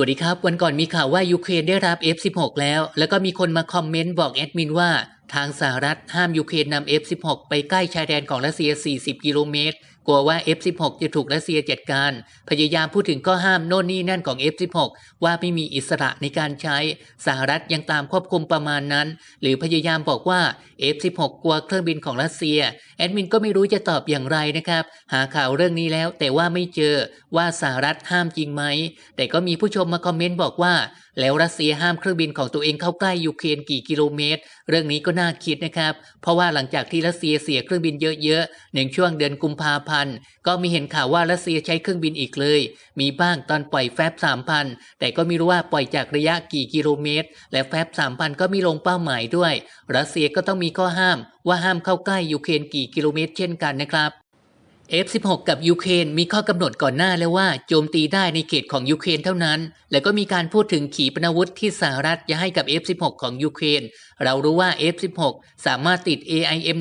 วัสดีครับ วันก่อนมีข่าวว่ายูเครนได้รับ F16 แล้ว แล้วก็มีคนมาคอมเมนต์บอกแอดมินว่าทางสหรัฐห้ามยูเครนนำ F16 ไปใกล้ชายแดนของรัสเซีย 40 กิโลเมตร กลัวว่า F16 จะถูกรัสเซียจัดการ พยายามพูดถึงข้อห้ามโน่นนี่นั่นของ F16 ว่าไม่มีอิสระในการใช้ สหรัฐยังตามควบคุมประมาณนั้น หรือพยายามบอกว่า F16 กลัวเครื่องบินของรัสเซีย แอดมินก็ไม่รู้จะตอบอย่างไรนะครับ หาข่าวเรื่องนี้แล้วแต่ว่าไม่เจอว่าสหรัฐห้ามจริงไหม แต่ก็มีผู้ชมมาคอมเมนต์บอกว่า แล้วรัสเซียห้ามเครื่องบินของตัวเองเข้าใกล้ยูเครนกี่กิโลเมตร เรื่องนี้ก็น่าคิดนะครับ เพราะว่าหลังจากที่รัสเซียเสียเครื่องบินเยอะๆในช่วงเดือนกุมภาพันธ์ก็มีเห็นข่าวว่ารัสเซียใช้เครื่องบินอีกเลย มีบ้างตอนปล่อยแฟบ3,000แต่ก็ไม่รู้ว่าปล่อยจากระยะกี่กิโลเมตร และแฟบ3,000ก็มีลงเป้าหมายด้วย รัสเซียก็ต้องมีข้อห้าม ว่าห้ามเข้าใกล้ยูเครนกี่กิโลเมตร เช่นกันนะครับ F16 กับยูเครนมีข้อกำหนดก่อนหน้าแล้วว่าโจมตีได้ในเขตของยูเครนเท่านั้น แล้วก็มีการพูดถึงขีปนาวุธที่สหรัฐจะให้กับ F16 ของยูเครน เรารู้ว่า F16 สามารถติด AIM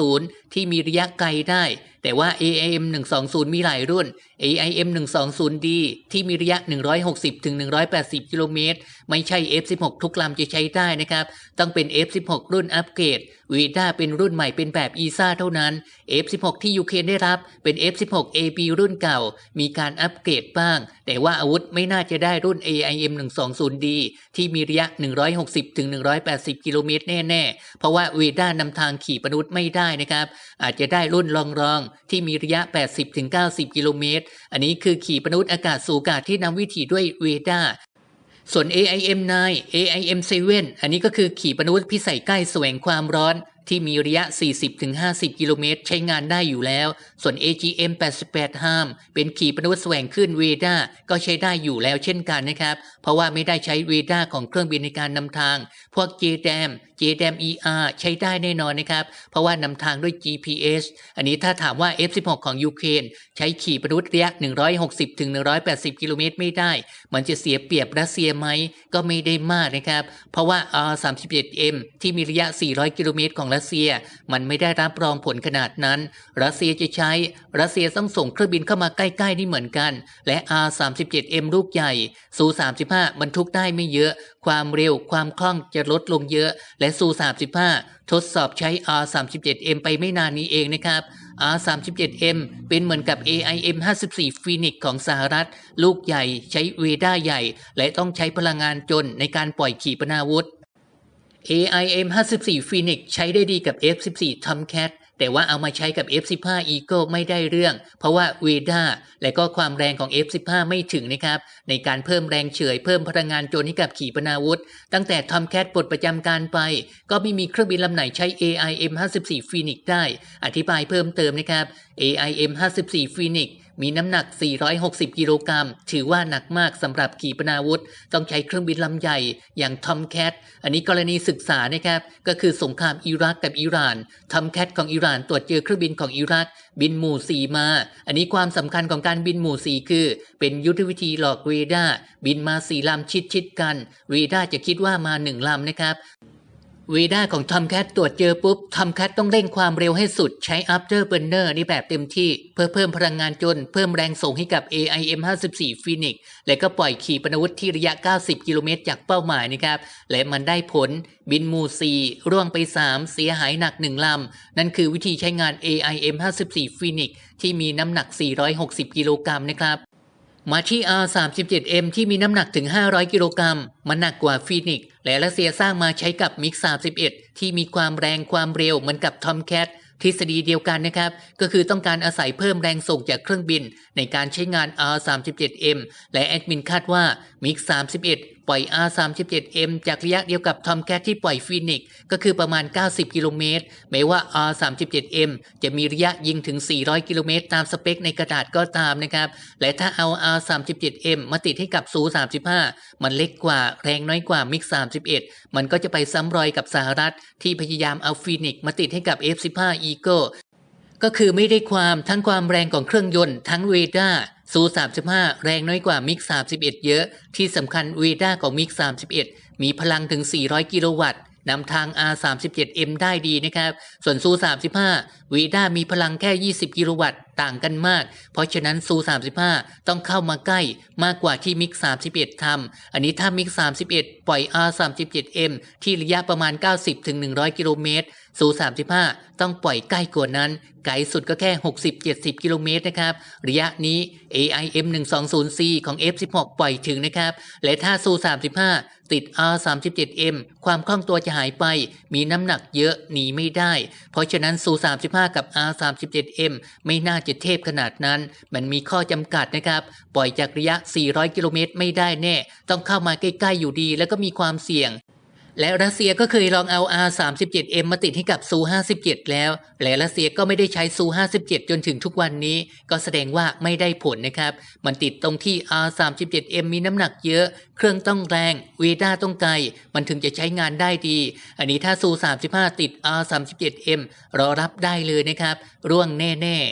120ที่มีระยะไกลได้แต่ว่า AIM 120 มีหลายรุ่น AIM 120D ที่มีระยะ 160ถึง180 กิโลเมตร ไม่ใช่ F16 ทุกลำจะใช้ได้นะครับ ต้องเป็น F16 รุ่นอัปเกรดวีด้าเป็นรุ่นใหม่เป็นแบบอีซ่าเท่านั้น F16 ที่ยูเครนได้รับเป็น F16 AB รุ่นเก่า มีการอัปเกรดบ้าง แต่ว่าอาวุธไม่น่าจะได้รุ่น AIM 120D ที่มีระยะ 160ถึง180 กิโลเมตรแน่ ๆ เพราะว่าเวีด้านำทางขี่ปนุษย์ไม่ได้นะครับ อาจจะได้รุ่นรองๆที่มีระยะ 80ถึง90 กิโลเมตร อันนี้คือขี่ปนุษย์อากาศสูงอากาศที่นำวิถีด้วยเวด้าส่วน AIM 9 AIM 7อันนี้ก็คือขี่ปนาวุธพิสัยใกล้แสวงความร้อน ที่มีระยะ 40-50 กิโลเมตร ใช้งานได้อยู่แล้ว ส่วน AGM 88 ห้าม เป็นขีปนาวุธแสวงขึ้นเวด้าก็ใช้ได้อยู่แล้วเช่นกันนะครับ เพราะว่าไม่ได้ใช้เวด้าของเครื่องบินในการนำทาง พวก JDAM JDAM ER ใช้ได้แน่นอนนะครับ เพราะว่านำทางด้วย GPS อันนี้ถ้าถามว่า F16 ของยูเครนใช้ขีปนาวุธระยะ 160-180 กิโลเมตรไม่ได้ มันจะเสียเปรียบรัสเซียไหม ก็ไม่ได้มากนะครับ เพราะว่า R31M ที่มีระยะ 400 กิโลเมตรของรััสเซีย มันไม่ได้รับรองผลขนาดนั้น รัสเซียจะใช้ รัสเซียต้องส่งเครื่องบินเข้ามาใกล้ๆนี่เหมือนกัน และ R37M ลูกใหญ่ซู35บรรทุกได้ไม่เยอะ ความเร็วความคล่องจะลดลงเยอะ และซู35ทดสอบใช้ R37M ไปไม่นานนี้เองนะครับ R37M เป็นเหมือนกับ AIM 54 Phoenix ของสหรัฐ ลูกใหญ่ใช้เวด้าใหญ่ และต้องใช้พลังงานจนในการปล่อยขีปนาวุธ AIM 54 Phoenix ใช้ได้ดีกับ F14 Tomcat แต่ว่าเอามาใช้กับ F15 Eagle ไม่ได้เรื่อง เพราะว่าเวด้าและก็ความแรงของ F15 ไม่ถึงนะครับ ในการเพิ่มแรงเฉย เพิ่มพลังงานโจนให้กับขีปนาวุธ ตั้งแต่ Tomcat ปลดประจำการไป ก็ไม่มีเครื่องบินลำไหนใช้ AIM 54 Phoenix ได้ อธิบายเพิ่มเติมนะครับ AIM 54 Phoenix มีน้ำหนัก 460 กิโลกรัม ถือว่าหนักมากสำหรับขีปนาวุธ ต้องใช้เครื่องบินลำใหญ่ อย่างทอมแคท อันนี้กรณีศึกษานะครับ ก็คือสงครามอิรักกับอิหร่าน ทอมแคทของอิหร่านตรวจเจอเครื่องบินของอิรัก บินหมู่สีมา อันนี้ความสำคัญของการบินหมู่สีคือ เป็นยุทธวิธีหลอกเรดาร์ บินมาสี่ลำชิดชิดๆกัน เรดาร์จะคิดว่ามาหนึ่งลำนะครับ วีด้าของทอมแคทตรวจเจอปุ๊บทอมแคทต้องเร่งความเร็วให้สุดใช้ after burner นี่แบบเต็มที่ เพื่อเพิ่มพลังงานจน เพิ่มแรงส่งให้กับ AIM 54 Phoenix และก็ปล่อยขีปนาวุธที่ระยะ 90 กิโลเมตรจากเป้าหมายนะครับ และมันได้ผลบินมู่4ร่วงไป 3 เสียหายหนัก 1 ลำ นั่นคือวิธีใช้งาน AIM 54 Phoenix ที่มีน้ำหนัก 460 กิโลกรัมนะครับ มาที่ R37M ที่มีน้ำหนักถึง 500 กิโลกรัม มันหนักกว่าฟีนิกซ์และรัสเซียสร้างมาใช้กับมิก 31 ที่มีความแรงความเร็วเหมือนกับทอมแคททฤษฎีเดียวกันนะครับ ก็คือต้องการอาศัยเพิ่มแรงส่งจากเครื่องบิน ในการใช้งาน R37M และแอดมินคาดว่ามิก31 ปล่อย R37M จากระยะเดียวกับทอมแคทที่ปล่อยฟีนิกซ์ก็คือประมาณ 90 กิโลเมตรแม้ว่า R37M จะมีระยะยิงถึง 400 กิโลเมตรตามสเปคในกระดาษก็ตามนะครับ และถ้าเอา R37M มาติดให้กับซู35 มันเล็กกว่าแรงน้อยกว่ามิก31 มันก็จะไปซ้ำรอยกับสหรัฐ ที่พยายามเอาฟีนิกซ์มาติดให้กับ F15 Eagle ก็คือไม่ได้ความทั้งความแรงของเครื่องยนต์ทั้งเรดาร์ ซู35 แรงน้อยกว่ามิก31 เยอะ ที่สำคัญเวด้าของมิก31 มีพลังถึง 400 กิโลวัตต์นำทาง R37M ได้ดีนะครับ ส่วนซู35วีด้ามีพลังแค่ 20 กิโลวัตต์ ต่างกันมาก เพราะฉะนั้นซู 35 ต้องเข้ามาใกล้มากกว่าที่มิก 31ทำอันนี้ถ้ามิก 31 ปล่อย R 37M ที่ระยะประมาณ 90-100 กิโลเมตรซู 35 ต้องปล่อยใกล้กว่านั้น ไกลสุดก็แค่ 60-70 กิโลเมตรนะครับ ระยะนี้ AIM 120C ของ F16 ปล่อยถึงนะครับ และถ้าซู 35 ติด R 37M ความคล่องตัวจะหายไป มีน้ำหนักเยอะหนีไม่ได้ เพราะฉะนั้นซู 35 กับ R 37M ไม่น่าจะเทพขนาดนั้น มันมีข้อจำกัดนะครับ ปล่อยจากระยะ 400 กิโลเมตรไม่ได้แน่ ต้องเข้ามาใกล้ ๆ อยู่ดี แล้วก็มีความเสี่ยง และรัสเซียก็เคยลองเอา R37M มาติดให้กับซู 57 แล้ว และรัสเซียก็ไม่ได้ใช้ซู 57 จนถึงทุกวันนี้ ก็แสดงว่าไม่ได้ผลนะครับ มันติดตรงที่ R37M มีน้ำหนักเยอะ เครื่องต้องแรง เวด้าต้องไกล มันถึงจะใช้งานได้ดี อันนี้ถ้าซู 35 ติด R37M รอรับได้เลยนะครับ ร่วงแน่ ๆ